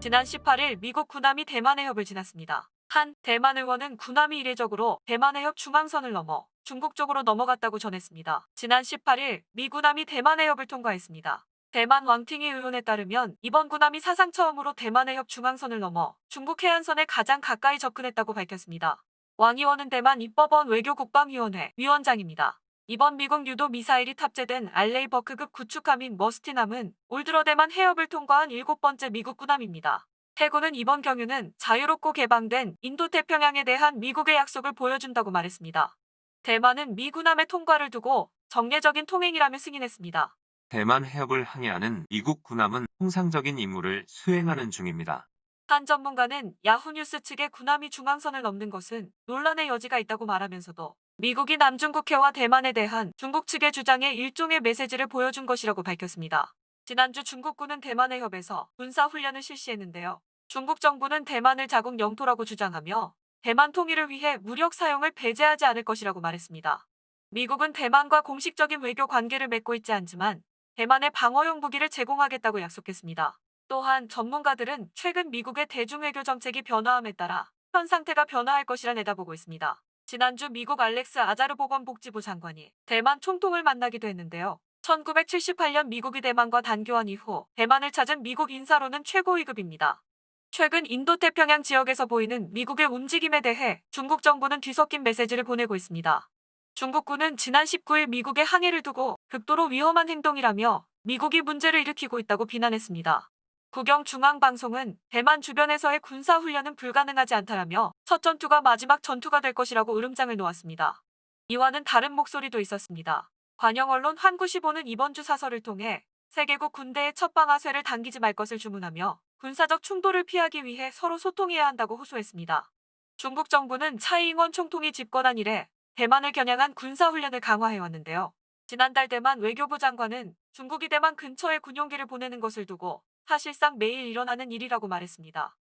지난 18일 미국 구남이 대만 해 협을 지났습니다. 한 대만 의원은 구남이 이례적으로 대만 해 협 중앙선을 넘어 중국 쪽으로 넘어갔다고 전했습니다. 지난 18일 미 구남이 대만 해 협을 통과했습니다. 대만 왕팅이 의원에 따르면 이번 구남이 사상 처음으로 대만 해 협 중앙선을 넘어 중국 해안선에 가장 가까이 접근했다고 밝혔습니다. 왕 의원은 대만 입법원 외교국방위원회 위원장입니다. 이번 미국 유도 미사일이 탑재된 알레이버크급 구축함인 머스티남은 올 들어 대만 해협을 통과한 일곱 번째 미국 군함입니다. 해군은 이번 경유는 자유롭고 개방된 인도태평양에 대한 미국의 약속을 보여준다고 말했습니다. 대만은 미 군함의 통과를 두고 정례적인 통행이라며 승인했습니다. 대만 해협을 항해하는 미국 군함은 통상적인 임무를 수행하는 중입니다. 한 전문가는 야후뉴스 측의 군함이 중앙선을 넘는 것은 논란의 여지가 있다고 말하면서도 미국이 남중국해와 대만에 대한 중국 측의 주장에 일종의 메시지를 보여준 것이라고 밝혔습니다. 지난주 중국군은 대만 해 협에서 군사훈련을 실시했는데요. 중국 정부는 대만을 자국 영토라고 주장하며 대만 통일을 위해 무력 사용을 배제하지 않을 것이라고 말했습니다. 미국은 대만과 공식적인 외교 관계를 맺고 있지 않지만 대만에 방어용 무기를 제공하겠다고 약속했습니다. 또한 전문가들은 최근 미국의 대중외교 정책이 변화함에 따라 현 상태가 변화할 것이라 내다보고 있습니다. 지난주 미국 알렉스 아자르 보건복지부 장관이 대만 총통을 만나기도 했는데요. 1978년 미국이 대만과 단교한 이후 대만을 찾은 미국 인사로는 최고 위급입니다. 최근 인도태평양 지역에서 보이는 미국의 움직임에 대해 중국 정부는 뒤섞인 메시지를 보내고 있습니다. 중국군은 지난 19일 미국의 항해를 두고 극도로 위험한 행동이라며 미국이 문제를 일으키고 있다고 비난했습니다. 국영중앙방송은 대만 주변에서의 군사훈련은 불가능하지 않다라며 첫 전투가 마지막 전투가 될 것이라고 으름장을 놓았습니다. 이와는 다른 목소리도 있었습니다. 관영 언론 환구시보는 이번 주 사설을 통해 세계국 군대의 첫 방아쇠를 당기지 말 것을 주문하며 군사적 충돌을 피하기 위해 서로 소통해야 한다고 호소했습니다. 중국 정부는 차이잉원 총통이 집권한 이래 대만을 겨냥한 군사훈련을 강화해왔는데요. 지난달 대만 외교부 장관은 중국이 대만 근처에 군용기를 보내는 것을 두고 사실상 매일 일어나는 일이라고 말했습니다.